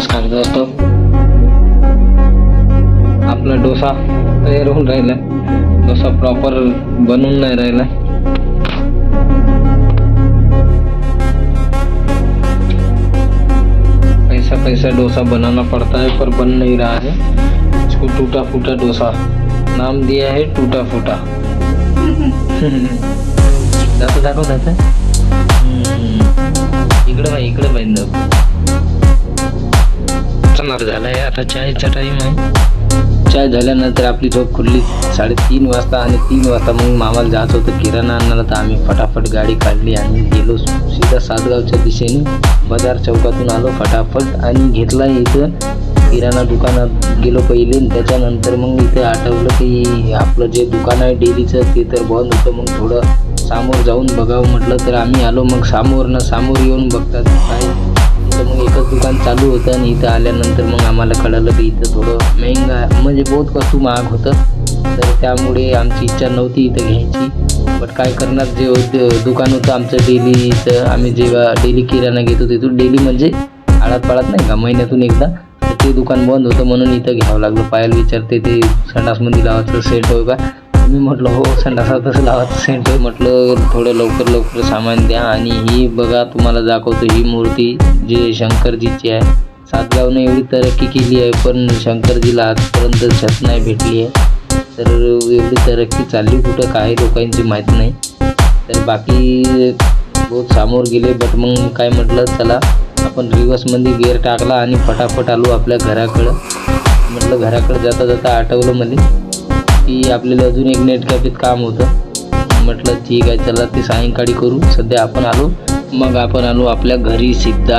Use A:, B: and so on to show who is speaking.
A: नमस्कार दोस्त। आपला डोसा तयार होऊन राहिला. डोसा प्रॉपर बनून नाही राहिला. कैसा कैसा डोसा बनाना पड़ता है पर बन नहीं रहा है. इसको टूटा फूटा डोसा. नाम दिया है टूटा फूटा. दाखव दाखव दाखव इकडे बाई इकडे बाई झालाय आता चायचा टाइम आहे. चाय झाल्यानंतर आपली झोप खुलली. साडेतीन वाजता आणि तीन वाजता मग मामाला जात होतं. किराणा आणायला तर आम्ही फटाफट गाडी काढली आणि गेलो सीधा सातगावच्या दिशेने. बाजार चौकातून आलो फटाफट आणि घेतला इथं. किराणा दुकानात गेलो पहिले. त्याच्यानंतर मग इथे आठवलं की आपलं जे दुकान आहे डेलीचं ते तर बंद होतं. मग थोडं सामोर जाऊन बघावं म्हटलं तर आम्ही आलो. मग सामोरनं सामोर येऊन बघतात. काय तर मग एकच दुकान चालू होतं आणि इथं आल्यानंतर मग आम्हाला कळालं की इथं थोडं महंगा म्हणजे बहुत वस्तू महाग होतं. तर त्यामुळे आमची इच्छा नव्हती इथं घ्यायची. बट काय करणार जे होतं दुकान होतं आमचं डेली इथं आम्ही जेव्हा डेली किराणा घेतो तिथून डेली म्हणजे आळात पाळत नाही का महिन्यातून एकदा. तर ते दुकान बंद होतं म्हणून इथं घ्यावं लागलं. पायल विचारते ते संडासमध्ये लावायचं सेट होय का? मी म्हटलं हो संडासातच लावायचं सेंट म्हटलं थोडं लवकर लवकर सामान द्या आणि ही बघा तुम्हाला दाखवतो ही मूर्ती जी शंकरजीची आहे. सातगावनं एवढी तरक्की केली आहे पण शंकरजीला आजपर्यंत छत नाही भेटली आहे. तर एवढी तरक्की चालली कुठं काही लोकांची माहीत नाही. तर बाकी बहुत सामोर गेले बट मग काय म्हटलं चला आपण रिवर्समध्ये गिअर टाकला आणि फटाफट आलो आपल्या घराकडं. म्हटलं घराकडं जाता जाता आठवलं मध्ये की आपल्याला अजून एक नेट कॅफेत काम होतं. म्हटलं ठीक आहे चला ते सायंकाळी करू. सध्या आपण आलो. मग आपण आलो आपल्या घरी सिद्धा